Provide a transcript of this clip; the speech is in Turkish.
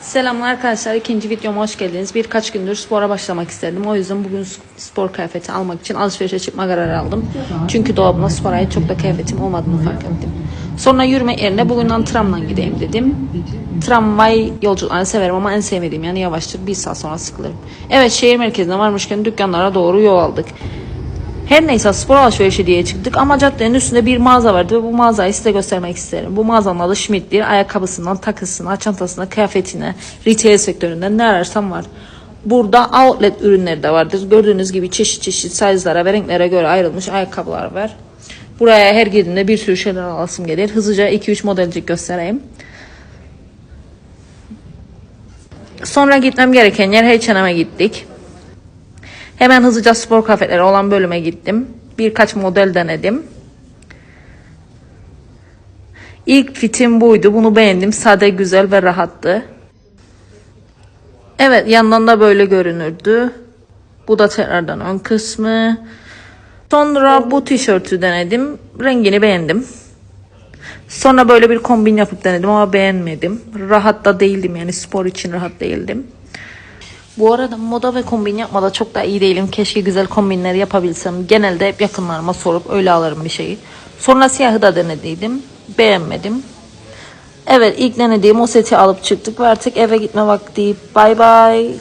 Selamlar arkadaşlar. ikinci videoma hoş geldiniz. Birkaç gündür spora başlamak istedim. O yüzden bugün spor kıyafeti almak için alışverişe çıkma kararı aldım. Çünkü dolabımda spora ait çok da kıyafetim olmadığını fark ettim. Sonra yürüme yerine bugünden tramla gideyim dedim. Tramvay yolculuklarını severim ama en sevmediğim yani yavaştır. Bir saat sonra sıkılırım. Evet şehir merkezine varmışken dükkanlara doğru yol aldık. Her neyse spor alışverişi diye çıktık ama caddenin üstünde bir mağaza vardı ve bu mağazayı size göstermek isterim. Bu mağazanın adı Schmidt'tir. Ayakkabısından takısına, çantasına, kıyafetine, retail sektöründen ne ararsam var. Burada outlet ürünleri de vardır. Gördüğünüz gibi çeşit çeşit size'lara ve renklere göre ayrılmış ayakkabılar var. Buraya her girdiğimde bir sürü şeyler alasım gelir. Hızlıca 2-3 modelcik göstereyim. Sonra gitmem gereken yer H&M'e gittik. Hemen hızlıca spor kıyafetleri olan bölüme gittim. Birkaç model denedim. İlk fitim buydu. Bunu beğendim. Sade, güzel ve rahattı. Evet yandan da böyle görünürdü. Bu da tekrardan ön kısmı. Sonra bu tişörtü denedim. Rengini beğendim. Sonra böyle bir kombin yapıp denedim ama beğenmedim. Rahat da değildim yani spor için rahat değildim. Bu arada moda ve kombin yapmada çok da iyi değilim. Keşke güzel kombinler yapabilsem. Genelde hep yakınlarıma sorup öyle alırım bir şeyi. Sonra siyahı da denediydim. Beğenmedim. Evet ilk denediğim o seti alıp çıktık ve artık eve gitme vakti. Bye bye.